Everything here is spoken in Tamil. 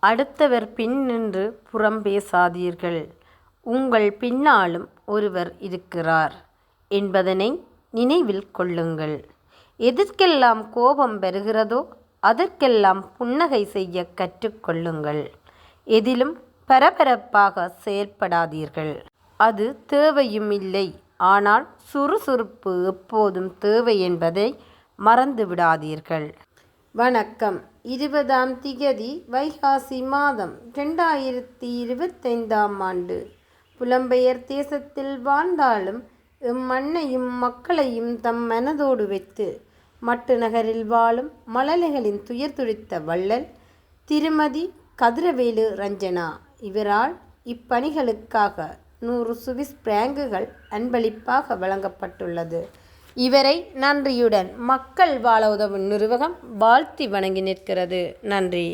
அடுத்தவர் பின் நின்று புறம் பேசாதீர்கள். உங்கள் பின்னாலும் ஒருவர் இருக்கிறார் என்பதனை நினைவில் கொள்ளுங்கள். எதற்கெல்லாம் கோபம் வருகிறதோ அதற்கெல்லாம் புன்னகை செய்யக் கற்றுக்கொள்ளுங்கள். எதிலும் பரபரப்பாக செயற்படாதீர்கள். அது தேவையும் இல்லை. ஆனால் சுறுசுறுப்பு எப்போதும் தேவை என்பதை மறந்துவிடாதீர்கள். வணக்கம். இருபதாம் திகதி வைகாசி மாதம் இரண்டாயிரத்தி இருபத்தைந்தாம் ஆண்டு. புலம்பெயர் தேசத்தில் வாழ்ந்தாலும் எம் மண்ணையும் மக்களையும் தம் மனதோடு வைத்து மட்டு நகரில் வாழும் மழலைகளின் துயர் துடித்த வள்ளல் திருமதி கதிரவேலு ரஞ்சனா. இவரால் இப்பணிகளுக்காக நூறு சுவிஸ் பிராங்குகள் அன்பளிப்பாக வழங்கப்பட்டுள்ளது. இவரை நன்றியுடன் மக்கள் வாழ உதவும் நிறுவகம் வாழ்த்தி வணங்கி நிற்கிறது. நன்றி.